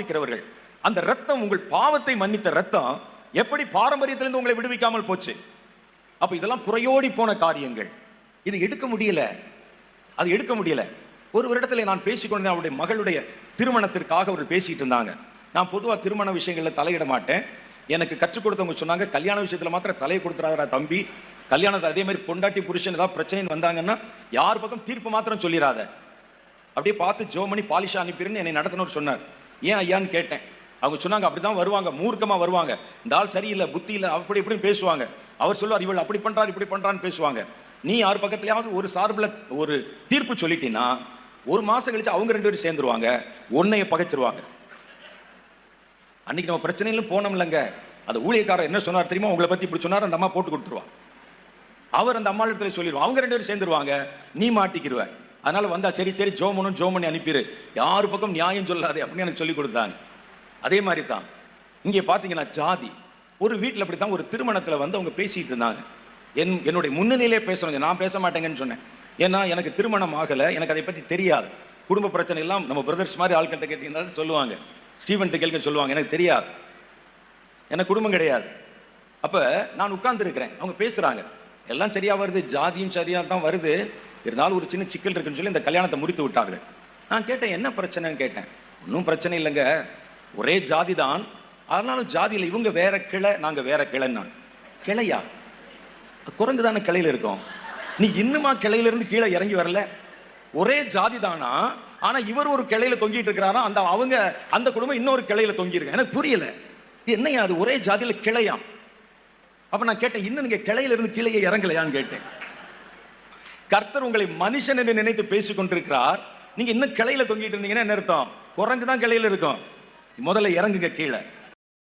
விசுவாசிக்கிறவர்கள் அந்த ரத்தம் உங்கள் பாவத்தை மன்னித்த ரத்தம் எப்படி பாரம்பரியத்திலிருந்து உங்களை விடுவிக்காமல் போச்சு? அப்ப இதெல்லாம் புறையோடி போன காரியங்கள். இது எடுக்க முடியல. அது எடுக்க முடியல. ஒரு வருடத்துல நான் பேசிக்கொண்டேன் அவருடைய மகளுடைய திருமணத்திற்காக அவர் பேசிட்டு இருந்தாங்க. நான் பொதுவாக திருமண விஷயங்களில் தலையிட மாட்டேன். எனக்கு கற்றுக் கொடுத்தவங்க சொன்னாங்க கல்யாண விஷயத்தில் மாத்திரம் தலையை கொடுத்துறாரா தம்பி. கல்யாணத்தை அதே மாதிரி பொண்டாட்டி புருஷன் ஏதாவது பிரச்சனை வந்தாங்கன்னா யார் பக்கம் தீர்ப்பு மாத்திரம் சொல்லிடாத அப்படியே பார்த்து ஜோமணி பாலிஷா அனுப்பிடுன்னு என்னை நடத்தினவர் சொன்னார். ஏன் ஐயான்னு கேட்டேன். அவங்க சொன்னாங்க அப்படிதான் வருவாங்க மூர்க்கமாக வருவாங்க. இந்த ஆள் சரியில்லை புத்தி இல்லை அப்படி இப்படின்னு பேசுவாங்க. அவர் சொல்லுவார் இவள் அப்படி பண்ணுறாரு இப்படி பண்ணுறான்னு பேசுவாங்க. நீ யார் பக்கத்துலயாவது ஒரு சார்பில் ஒரு தீர்ப்பு சொல்லிட்டீன்னா ஒரு மாதம் கழிச்சு அவங்க ரெண்டு பேரும் சேர்ந்துருவாங்க உன்னைய பகைச்சிருவாங்க. அன்னைக்கு நம்ம பிரச்சனையிலும் போனோம்லங்க. அந்த ஊழியக்காரர் என்ன சொன்னார் தெரியுமா? உங்களை பத்தி இப்படி சொன்னார் அந்த அம்மா போட்டு கொடுத்துருவா. அவர் அந்த அம்மா இடத்துல சொல்லிடுவான் அவங்க ரெண்டு பேரும் சேர்ந்துருவாங்க நீ மாட்டிக்கிடுவேன் அதனால் வந்தால் சரி சரி ஜோமனும் ஜோமனி அனுப்பிடு யார் பக்கம் நியாயம் சொல்லாதே அப்படின்னு எனக்கு சொல்லி கொடுத்தாங்க. அதே மாதிரி தான் இங்கே பார்த்தீங்கன்னா ஜாதி. ஒரு வீட்டில் அப்படி தான் ஒரு திருமணத்தில் வந்து அவங்க பேசிகிட்டு இருந்தாங்க. என் என்னுடைய முன்னணியிலே பேசணும். நான் பேச மாட்டேங்கன்னு சொன்னேன். ஏன்னா எனக்கு திருமணம் ஆகலை. எனக்கு அதை பற்றி தெரியாது. குடும்ப பிரச்சனை எல்லாம் நம்ம பிரதர்ஸ் மாதிரி ஆட்கள்கிட்ட கேட்டீங்கன்னா சொல்லுவாங்க. ஸ்டீவன் கேள்வி சொல்லுவாங்க. எனக்கு தெரியாது. எனக்கு குடும்பம் கிடையாது. அப்போ நான் உட்கார்ந்துருக்கிறேன். அவங்க பேசுகிறாங்க எல்லாம் சரியாக வருது. ஜாதியும் சரியாக தான் வருது. இருந்தாலும் ஒரு சின்ன சிக்கல் இருக்குன்னு சொல்லி இந்த கல்யாணத்தை முடித்து விட்டார்கள். நான் கேட்டேன் என்ன பிரச்சனைன்னு கேட்டேன். ஒன்றும் பிரச்சனை இல்லைங்க. ஒரே ஜாதி தான் ஆனாலும் ஜாதியில் இவங்க வேற கிளை நாங்க வேற கிளைன்னா கிளையா? குரங்கு தானே கிளையில இருக்கோம். நீ இன்னுமா கிளையில இருந்து கீழே இறங்கி வரல? ஒரே ஜாதி தானா ஆனா இவர் ஒரு கிளையில தொங்கிட்டு இருக்கிறாரா? அந்த அவங்க அந்த குடும்பம் இன்னொரு கிளையில தொங்கி இருக்கு எனக்கு புரியல. என்னையா? அது ஒரே ஜாதியில கிளையாம் அப்ப நான் கேட்டேன் இன்னும் நீங்க கிளையில இருந்து கீழே இறங்கலையான்னு கேட்டேன். கர்த்தர் உங்களை மனுஷன் என்று நினைத்து பேசிக் கொண்டிருக்கிறார். நீங்க இன்னும் கிளையில தொங்கிட்டு இருந்தீங்கன்னா என்ன அர்த்தம்? குரங்கு தான் கிளையில இருக்கும். முதல்ல இறங்குங்க கீழே.